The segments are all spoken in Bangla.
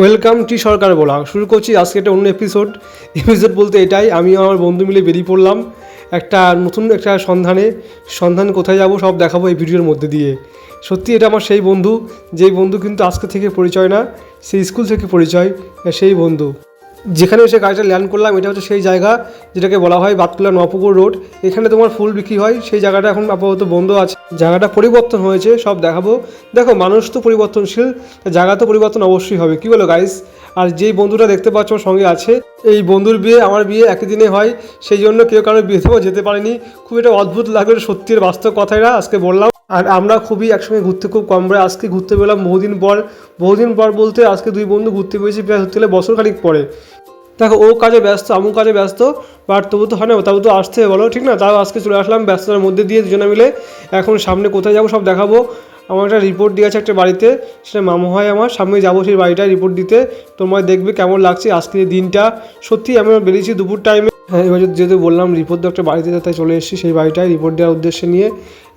ওয়েলকাম টি সরকার বলা। শুরু করছি আজকে একটা অন্য এপিসোড এপিসোড বলতে এটাই, আমি আমার বন্ধু মিলে বেরিয়ে পড়লাম একটা নতুন একটা সন্ধানে। সন্ধান কোথায় যাব সব দেখাবো এই ভিডিওর মধ্যে দিয়ে। সত্যি এটা আমার সেই বন্ধু, যেই বন্ধু কিন্তু আজকে থেকে পরিচয় না, সেই স্কুল থেকে পরিচয়, সেই বন্ধু। যেখানে এসে গাড়িটা ল্যান্ড করলাম, এটা হচ্ছে সেই জায়গা যেটাকে বলা হয় বাতকুলা নপুকুর রোড এখানে তোমার ফুল বিক্রি হয়, সেই জায়গাটা এখন আপাতত বন্ধ আছে। জায়গাটা পরিবর্তন হয়েছে, সব দেখাবো। দেখো, মানুষ তো পরিবর্তনশীল, জায়গা তো পরিবর্তন অবশ্যই হবে। কি বলো গাইস আর যেই বন্ধুটা দেখতে পাচ্ছ সঙ্গে আছে, এই বন্ধুর বিয়ে, আমার বিয়ে একই দিনে হয়, সেই জন্য কেউ কারোর বিয়েতেও যেতে পারেনি। খুব একটা অদ্ভুত লাগল, সত্যির বাস্তব কথাটা আজকে বললাম। আর আমরা খুবই একসঙ্গে ঘুরতে খুব কম করে আজকে ঘুরতে পেলাম বহুদিন পর বহুদিন পর বলতে আজকে দুই বন্ধু ঘুরতে পেয়েছি, প্রায় ধরতে গেলে বছর খানিক পরে। দেখো, ও কাজে ব্যস্ত, আমু কাজে ব্যস্ত বাট তবু তো হয় না, তবু তো আসতে বলো, ঠিক না? তাও আজকে চলে আসলাম, ব্যস্ততার মধ্যে দিয়ে দুজনে মিলে এখন সামনে কোথায় যাব সব দেখাবো। আমার একটা রিপোর্ট দিয়ে আছে একটা বাড়িতে, সেটা মামু হয় আমার, সামনে যাব সেই বাড়িটায় রিপোর্ট দিতে। তোমায় দেখবে কেমন লাগছে আজকের এই দিনটা। সত্যি আমি বেরিয়েছি দুপুর টাইমে হ্যাঁ এবার যেহেতু বললাম রিপোর্ট একটা বাড়িতে তাই চলে এসেছি, সেই বাড়িটায় রিপোর্ট দেওয়ার উদ্দেশ্যে নিয়ে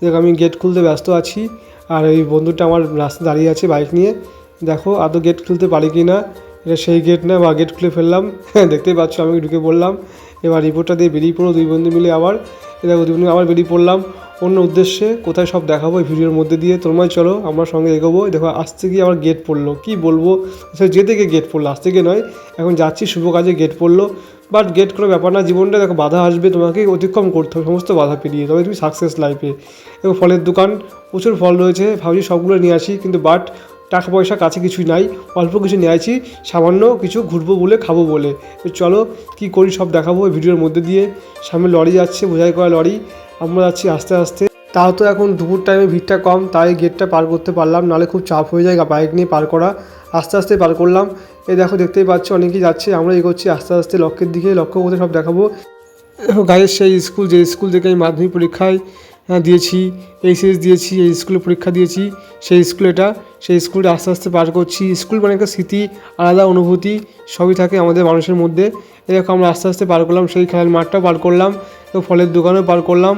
দেখো আমি গেট খুলতে ব্যস্ত আছি। আর এই বন্ধুটা আমার রাস্তায় দাঁড়িয়ে আছে বাইক নিয়ে। দেখো আদৌ গেট খুলতে পারি কি না? এটা সেই গেট না, বা গেট খুলে ফেললাম। হ্যাঁ দেখতেই পাচ্ছ, আমি ঢুকে পড়লাম। এবার রিপোর্টটা দিয়ে বেরিয়ে পড়ো দুই বন্ধু মিলে আবার। দেখো, দুই বন্ধু আবার বেরিয়ে পড়লাম। অন্য উদ্দেশ্যে কোথায় সব দেখাবো এই ভিডিওর মধ্যে দিয়ে। তোমার চলো, আমার সঙ্গে এগোবো। দেখো আসতে গিয়ে আমার গেট পড়ল। কি বলব? সে যেতে গিয়ে গেট পড়ল আসতে গিয়ে নয়। এখন যাচ্ছি, শুভ কাজে গেট পড়ল। বাট গেট কোনো ব্যাপার না, জীবনটা দেখো বাধা আসবে তোমাকে অতিক্রম করতে হবে, সমস্ত বাধা পেরিয়ে তবে তুমি সাকসেস লাইফে এবং ফলের দোকান, প্রচুর ফল রয়েছে, ভাবছি সবগুলো নিয়ে আসি, কিন্তু বাট টাকা পয়সা কাছে কিছুই নাই, অল্প কিছু নিয়ে আছি সামান্য কিছু ঘুরবো বলে, খাব বলে। চলো, কি করি সব দেখাবো ভিডিওর মধ্যে দিয়ে। সামনে লরি যাচ্ছে, বোঝাই করা লরি। আমরা যাচ্ছি আস্তে আস্তে। তাও তো এখন দুপুর টাইমে ভিড়টা কম, তাই গেটটা পার করতে পারলাম, নাহলে খুব চাপ হয়ে যায় বাইক নিয়ে পার করা। আস্তে আস্তে পার করলাম। এই দেখো, দেখতেই পাচ্ছ, অনেকেই যাচ্ছে, আমরা এগোচ্ছি, আস্তে আস্তে লক্ষ্যের দিকে, লক্ষ্য করতে সব দেখাবো। গাইয়ের সেই স্কুল যে স্কুল থেকে আমি মাধ্যমিক পরীক্ষায় দিয়েছি এইচএস দিয়েছি, এই স্কুলে পরীক্ষা দিয়েছি, সেই স্কুল এটা। সেই স্কুলটা আস্তে আস্তে পার করছি। স্কুল মানে একটা স্মৃতি, আলাদা অনুভূতি, সবই থাকে আমাদের মানুষের মধ্যে। দেখো, আমরা আস্তে আস্তে পার করলাম, সেই খেলার মাঠটাও পার করলাম। তো ফলের দোকানও পার করলাম।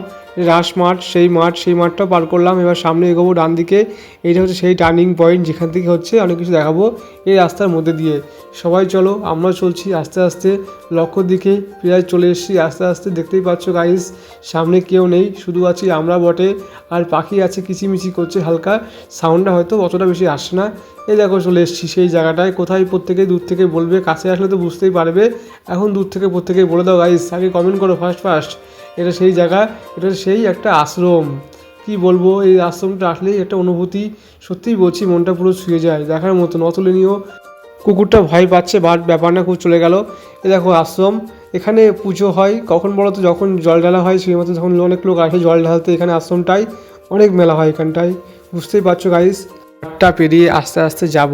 রাস মাঠ, সেই মাঠ, সেই মাঠটাও পার করলাম। এবার সামনে এগোবো ডান দিকে। এইটা হচ্ছে সেই টার্নিং পয়েন্ট যেখান থেকে হচ্ছে অনেক কিছু দেখাবো এই রাস্তার মধ্যে দিয়ে। সবাই চলো আমরা চলছি আস্তে আস্তে। লক্ষ্যর দিকে প্রায় চলে এসেছি, আস্তে আস্তে দেখতেই পাচ্ছ গাইস সামনে কেউ নেই, শুধু আছি আমরা বটে। আর পাখি আছে, কিচিমিচি করছে হালকা। সাউন্ডটা হয়তো অতটা বেশি আসে না। এই দেখো চলে এসেছি সেই জায়গাটায়। কোথায়, প্রত্যেকেই দূর থেকে বলবে, কাছে আসলে তো বুঝতেই পারবে। এখন দূর থেকে প্রত্যেকেই বলে দাও গাইস আগে কমেন্ট করো ফার্স্ট ফার্স্ট এটা সেই জায়গা, এটা সেই একটা আশ্রম। কি বলব, এই আশ্রমটা আসলেই একটা অনুভূতি। সত্যিই বলছি, মনটা পুরো ছুঁয়ে যায়, দেখার মতন। অতুলনীয় কুকুরটা ভয় পাচ্ছে, বাট ব্যাপার না, খুব চলে গেল। এ দেখো, আশ্রম। এখানে পুজো হয়, কখন বলো তো, যখন জল ঢালা হয়, সেই মতো যখন অনেক লোক আসে জল ঢালতে। এখানে আশ্রমটাই অনেক মেলা হয় এখানটায়। বুঝতেই পারছ গাইস মাঠটা পেরিয়ে আস্তে আস্তে যাব।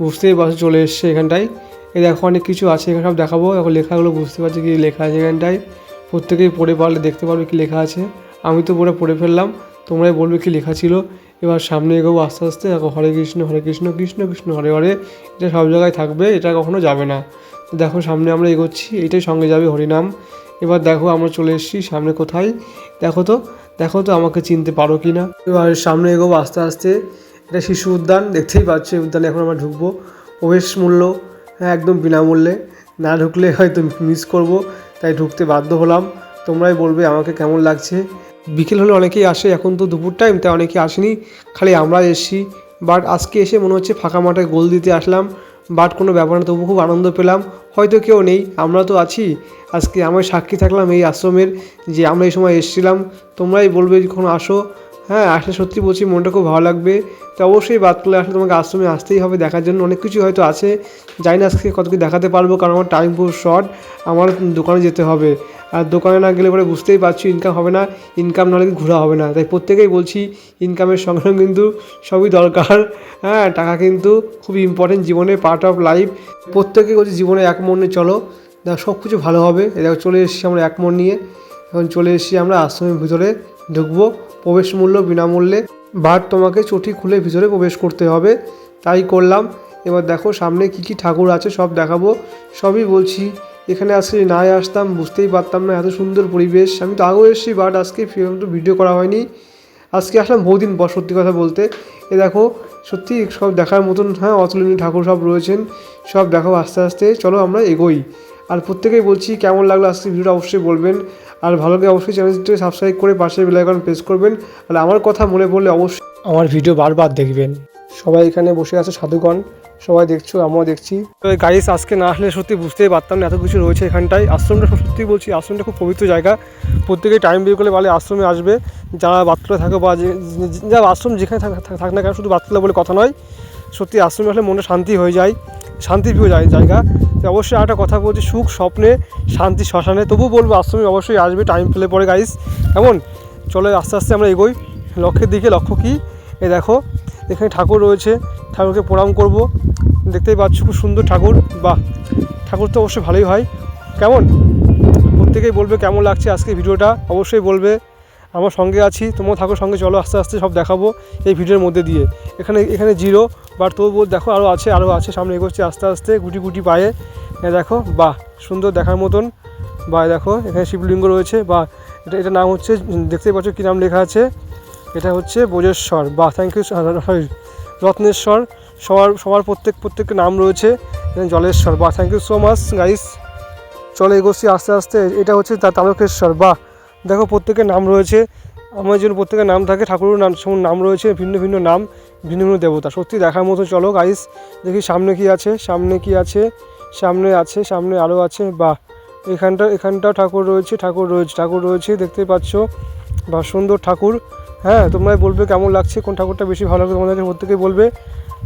বুঝতেই পারছ, চলে এসছে এখানটায়। এ দেখো, অনেক কিছু আছে, এখানে সব দেখাবো। এখন লেখাগুলো বুঝতে পারছি কি লেখা আছে এখানটায়। প্রত্যেকেই পড়ে পারলে দেখতে পারবে কি লেখা আছে। আমি তো পুরো পড়ে ফেললাম, তোমরাই বলবে কি লেখা ছিল। এবার সামনে এগোবো আস্তে আস্তে, দেখো হরে কৃষ্ণ হরে কৃষ্ণ কৃষ্ণ কৃষ্ণ, হরে হরে, এটা সব জায়গায় থাকবে, এটা কখনো যাবে না। দেখো সামনে আমরা এগোচ্ছি, এটাই সঙ্গে যাবে হরিনাম। এবার দেখো আমরা চলে এসেছি, সামনে কোথায়? দেখো তো দেখো তো আমাকে চিনতে পারো কি না। এবার সামনে এগোবো আস্তে আস্তে, এটা শিশু উদ্যান, দেখতেই পাচ্ছ এই উদ্যানে এখন আমরা ঢুকবো। প্রবেশ মূল্য হ্যাঁ একদম বিনামূল্যে, না ঢুকলে হয়তো মিস করব। তাই ঢুকতে বাধ্য হলাম। তোমরাই বলবে আমাকে কেমন লাগছে। বিকেল হলে অনেকেই আসে, এখন তো দুপুর টাইম তাই অনেকে আসেনি। খালি আমরা এসেছি। বাট আজকে এসে মনে হচ্ছে ফাঁকা মাঠে গোল দিতে আসলাম। বাট কোনো ব্যাপার না তবু খুব আনন্দ পেলাম। হয়তো কেউ নেই, আমরা তো আছি। আজকে আমার সাক্ষী থাকলাম এই আশ্রমের, যে আমরা এই সময় এসেছিলাম। তোমরাই বলবে যখন আসো। হ্যাঁ আসলে সত্যি বলছি, মনটা খুব ভালো লাগবে। তো অবশ্যই বাদ করলে আসলে তোমাকে আশ্রমে আসতেই হবে দেখার জন্য। অনেক কিছু হয়তো আছে। জানি না আজকে কত কিছু দেখাতে পারব, কারণ আমার টাইম খুব শর্ট আমার দোকানে যেতে হবে। আর দোকানে না গেলে পরে বুঝতেই পারছি ইনকাম হবে না। ইনকাম নাহলে ঘোরা হবে না। তাই প্রত্যেকেই বলছি ইনকামের সঙ্গে কিন্তু সবই দরকার। হ্যাঁ টাকা কিন্তু খুবই ইম্পর্টেন্ট জীবনের পার্ট অফ লাইফ প্রত্যেকে বলছি, জীবনে এক মনে চলো। দেখো, সব কিছু ভালো হবে। দেখো, চলে এসেছি আমরা এক মন নিয়ে। এখন চলে এসেছি আমরা আশ্রমের ভিতরে ঢুকবো। প্রবেশ মূল্য বিনামূল্যে বাট তোমাকে চটি খুলে ভিতরে প্রবেশ করতে হবে। তাই করলাম। এবার দেখো সামনে কি কি ঠাকুর আছে সব দেখাবো। সবই বলছি, এখানে আজকে না আসতাম, বুঝতেই পারতাম না, এত সুন্দর পরিবেশ। আমি তো আগেও এসেছি, বাট আজকে একটু ভিডিও করা হয়নি। আজকে আসলাম বহুদিন পর, সত্যি কথা বলতে। এ দেখো, সত্যি সব দেখার মতন হ্যাঁ অতুলনীয় ঠাকুর সব রয়েছেন। সব দেখাবো আস্তে আস্তে। চলো আমরা এগোই। আর প্রত্যেকেই বলছি, কেমন লাগল আজকে ভিডিওটা অবশ্যই বলবেন। আর ভালো লাগে অবশ্যই চ্যানেলটিকে সাবস্ক্রাইব করে পাশে বেলাইকন প্রেস করবেন। আর আমার কথা মনে পড়লে অবশ্যই আমার ভিডিও বারবার দেখবেন। সবাই এখানে বসে আছে সাধুগণ। সবাই দেখছ আমরাও দেখছি। তো গাইস আজকে না আসলে সত্যি বুঝতেই পারতাম না এত কিছু রয়েছে এখানটায়। আশ্রমটা সত্যি বলছি আশ্রমটা খুব পবিত্র জায়গা। প্রত্যেকেই টাইম বের করলে বলে আশ্রমে আসবে। যারা বাচ্চারা থাকে বা যারা আশ্রম যেখানে থাক না কেন শুধু বাচ্চারা বলে কথা নয় সত্যি আশ্রমে আসলে মনটা শান্তি হয়ে যায়। শান্তিপ্রিয় জায়- জায়গা। তো অবশ্যই একটা কথা বলছি, সুখ, স্বপ্নে, শান্তি, শ্মশানে। তবু বলব, আশ্রমে অবশ্যই আসবে টাইম পেলে পরে গাইস কেমন? চলে আস্তে আস্তে আমরা এগোই। লক্ষ্যের দিকে লক্ষ্য কী? এ দেখো, এখানে ঠাকুর রয়েছে। ঠাকুরকে প্রণাম করব। দেখতেই পাচ্ছ খুব সুন্দর ঠাকুর। বাহ, ঠাকুর তো অবশ্যই ভালোই হয়। কেমন? প্রত্যেকেই বলবে কেমন লাগছে আজকে ভিডিওটা। অবশ্যই বলবে। আমার সঙ্গে আছি তোমরা থাকো সঙ্গে, চলো আস্তে আস্তে সব দেখাবো এই ভিডিওর মধ্যে দিয়ে। এখানে এখানে জিরো বাট তবু দেখো আরও আছে আরও আছে, সামনে এগোচ্ছে আস্তে আস্তে, গুটি গুটি পায়ে। এ দেখো, বাহ, সুন্দর দেখার মতন। বা দেখো, এখানে শিবলিঙ্গ রয়েছে বা এটা এটা নাম হচ্ছে, দেখতেই পাচ্ছ কী নাম লেখা আছে? এটা হচ্ছে বোজেশ্বর বা থ্যাংক ইউ সরি রত্নেশ্বর, সবার সবার প্রত্যেক, প্রত্যেকের নাম রয়েছে জলেশ্বর বা thank you so much guys চলে এগোচ্ছি আস্তে আস্তে, এটা হচ্ছে তারকেশ্বর বা দেখো, প্রত্যেকের নাম রয়েছে। আমার জন্য প্রত্যেকের নাম থাকে, ঠাকুরের নাম সব নাম রয়েছে, ভিন্ন ভিন্ন নাম, ভিন্ন ভিন্ন দেবতা। সত্যি দেখার মতো চলো গাইস দেখি সামনে কি আছে, সামনে কি আছে, সামনে আছে, সামনে আরও আছে। বা এখানটা, এখানটাও ঠাকুর রয়েছে ঠাকুর রয়েছে ঠাকুর রয়েছে, দেখতে পাচ্ছ? বা সুন্দর ঠাকুর। হ্যাঁ তোমরা বলবে কেমন লাগছে, কোন ঠাকুরটা বেশি ভালো লাগে তোমাদেরকে প্রত্যেকেই বলবে।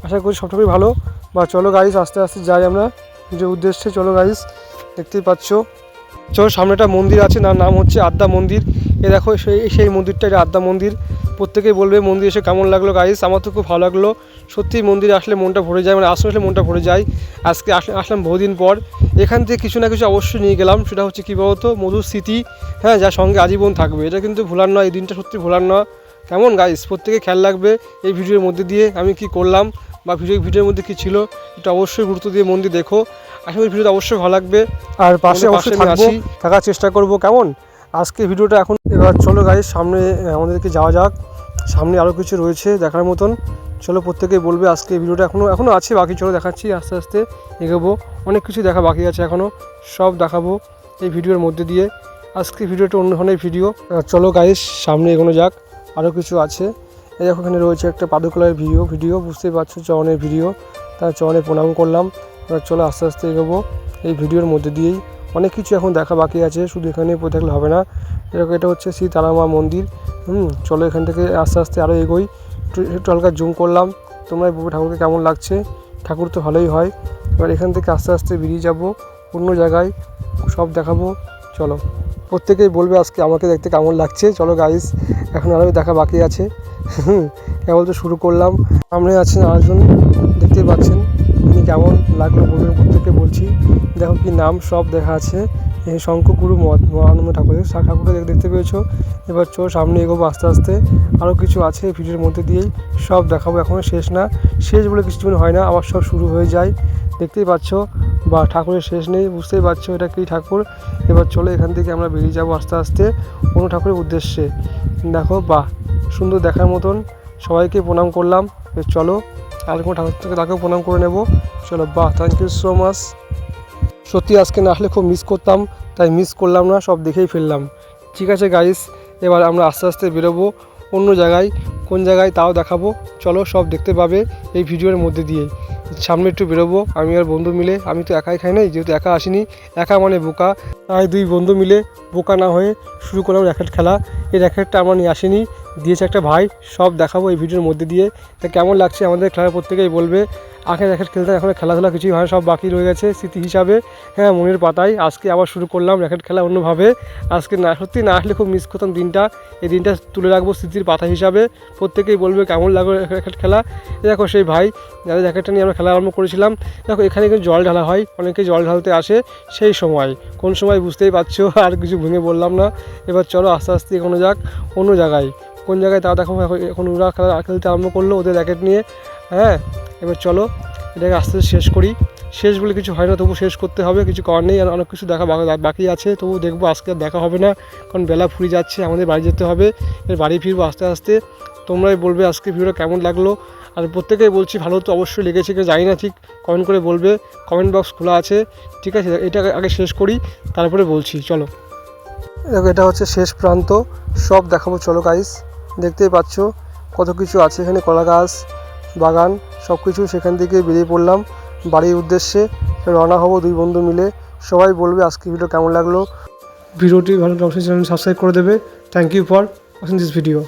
আশা করি সব ঠাকুরই ভালো। বা চলো গাইস আস্তে আস্তে যাই আমরা। যে উদ্দেশ্যে চলো গাইস দেখতেই পাচ্ছ? চলো সামনে একটা মন্দির আছে, তার নাম হচ্ছে আদ্যা মন্দির। এ দেখো, সেই সেই মন্দিরটা এটা আদ্যা মন্দির। প্রত্যেকেই বলবে মন্দির এসে কেমন লাগল গাইস আমার তো খুব ভালো লাগল। সত্যি মন্দিরে আসলে মনটা ভরে যায় মানে আসলে আসলে মনটা ভরে যায়। আজকে আসলে আসলাম বহুদিন পর। এখান থেকে কিছু না কিছু অবশ্যই নিয়ে গেলাম, সেটা হচ্ছে কী বলতো, মধুর স্মৃতি হ্যাঁ যার সঙ্গে আজীবন থাকবে। এটা কিন্তু ভোলার নয়, এই দিনটা সত্যি ভোলার নয়। কেমন গাইস প্রত্যেকে খেয়াল রাখবে এই ভিডিওর মধ্যে দিয়ে আমি কি করলাম, বা ভিডিও, ভিডিওর মধ্যে কী ছিল, এটা অবশ্যই গুরুত্ব দিয়ে মন দিয়ে দেখো। আশা করি ভিডিওটা অবশ্যই ভালো লাগবে। আর পাশে অবশ্যই থাকব। থাকার চেষ্টা করব কেমন? আজকে ভিডিওটা এখন এবার চলো গাইস সামনে আমাদেরকে যাওয়া যাক। সামনে আরও কিছু রয়েছে দেখার মতন। চলো প্রত্যেকেই বলবে আজকে ভিডিওটা এখনও এখনও আছে বাকি চলো দেখাচ্ছি আস্তে আস্তে এগোবো। অনেক কিছু দেখা বাকি আছে এখনও সব দেখাবো এই ভিডিওর মধ্যে দিয়ে। আজকে ভিডিওটা অন্য ধরনের ভিডিও। চলো গাইস সামনে এগোনো যাক আরও কিছু আছে। এই দেখো এখানে রয়েছে একটা পাদুকলার ভিডিও ভিডিও বুঝতেই পারছ চরণের ভিডিও। তার চরণে প্রণাম করলাম। এবার চলো আস্তে আস্তে এগোবো। এই ভিডিওর মধ্যে দিয়েই। অনেক কিছু এখন দেখা বাকি আছে, শুধু এখানে পড়ে থাকলে হবে না। এরকম এটা হচ্ছে শ্রী তারামা মন্দির। হুম, চলো এখান থেকে আস্তে আস্তে আরও এগোই। একটু হালকা জুম করলাম। তোমরা ঠাকুরকে কেমন লাগছে? ঠাকুর তো ভালোই হয়। এবার এখান থেকে আস্তে আস্তে বেরিয়ে যাব। অন্য জায়গায় সব দেখাবো। চলো। প্রত্যেকেই বলবে আজকে আমাকে দেখতে কেমন লাগছে। চলো গাইস এখন আরও দেখা বাকি আছে। কেবল তো শুরু করলাম। সামনে আছেন আরেকজন। দেখতেই পাচ্ছেন। কেমন লাগল বলবেন প্রত্যেককে বলছি। দেখো কি নাম সব দেখা আছে। মঠ মহানন্দ ঠাকুরের দেখ- দেখতে পেয়েছ। এবার চো সামনে এগোবো আস্তে আস্তে। আরও কিছু আছে এই ভিডিওর মধ্যে দিয়েই। সব দেখাবো এখনও শেষ না। শেষ বলে কিছু হয় না, আবার সব শুরু হয়ে যায়। দেখতেই পাচ্ছ? বা, ঠাকুরের শেষ নেই, বুঝতেই পারছ এটা কী ঠাকুর? এবার চলো এখান থেকে আমরা বেরিয়ে যাব আস্তে আস্তে কোনো ঠাকুরের উদ্দেশ্যে। দেখো, বাহ, সুন্দর দেখার মতন। সবাইকে প্রণাম করলাম। চলো। আর কোনো ঠাকুর থেকে তাকেও প্রণাম করে নেব। চলো, বাহ থ্যাংক ইউ সো মাচ সত্যি আজকে না আসলে খুব মিস করতাম, তাই মিস করলাম না, সব দেখেই ফেললাম। ঠিক আছে গাইস এবার আমরা আস্তে আস্তে বেরোবো অন্য জায়গায়, কোন জায়গায় তাও দেখাবো। চলো, সব দেখতে পাবে এই ভিডিওর মধ্যে দিয়ে। সামনে একটু বেরোবো, আমি আর বন্ধু মিলে, আমি তো একাই খাই নাই, যেহেতু একা আসিনি, একা মানে বোকা। তাই দুই বন্ধু মিলে বোকা না হয়ে শুরু করলাম র্যাকেট খেলা। এই র্যাকেটটা আমার নিয়ে আসিনি দিয়েছে একটা ভাই, সব দেখাবো এই ভিডিওর মধ্যে দিয়ে। তা কেমন লাগছে আমাদের খেলার প্রত্যেকেই বলবে। আগে র্যাকেট খেলতে এখন খেলাধুলা কিছুই হয় সব বাকি রয়ে গেছে স্মৃতি হিসাবে। হ্যাঁ মনের পাতায়। আজকে আবার শুরু করলাম র্যাকেট খেলা অন্যভাবে। আজকে না, সত্যি না আসলে খুব মিস করতাম দিনটা। এই দিনটা তুলে রাখব স্মৃতির পাতা হিসাবে। প্রত্যেকেই বলবে কেমন লাগল র্যাকেট খেলা। দেখো সেই ভাই, যাদের র্যাকেটটা নিয়ে আমরা খেলা আরম্ভ করেছিলাম। দেখো, এখানে কিন্তু জল ঢালা হয়, অনেকে জল ঢালতে আসে সেই সময়। কোন সময় বুঝতেই পারছ, আর কিছু ভেঙে বললাম না। এবার চলো আস্তে আস্তে কোনো যাক অন্য জায়গায়। কোন জায়গায় তা দেখো এখন- ওরা খেলা খেলতে আরম্ভ করল, ওদের র্যাকেট নিয়ে। হ্যাঁ এবার চলো, এটাকে আস্তে আস্তে শেষ করি। শেষ বলে কিছু হয় না, তবু শেষ করতে হবে, কিছু করার নেই। আর অনেক কিছু দেখা বাকি- আছে, তবু দেখব আজকে দেখা হবে না, কারণ বেলা ফুরিয়ে যাচ্ছে, আমাদের বাড়ি যেতে হবে। এর বাড়ি ফিরবো আস্তে আস্তে। তোমরাই বলবে আজকে ভিডিওটা কেমন লাগল। আর প্রত্যেকেই বলছি, ভালো তো অবশ্যই লেগেছে কি জানি না, ঠিক কমেন্ট করে বলবে। কমেন্ট বক্স খোলা আছে, ঠিক আছে? এটা আগে শেষ করি, তারপরে বলছি, চলো। দেখো, এটা হচ্ছে শেষ প্রান্ত। সব দেখাবো, চলো গাইস দেখতেই পাচ্ছ কত কিছু আছে এখানে, কলা গাছ, বাগান সব কিছু সেখান থেকে বেরিয়ে পড়লাম। বাড়ির উদ্দেশ্যে রওনা হব দুই বন্ধু মিলে। সবাই বলবে আজকে ভিডিও কেমন লাগল। ভিডিওটি ভালো অবশ্যই চ্যানেল সাবস্ক্রাইব করে দেবে। Thank you for watching this video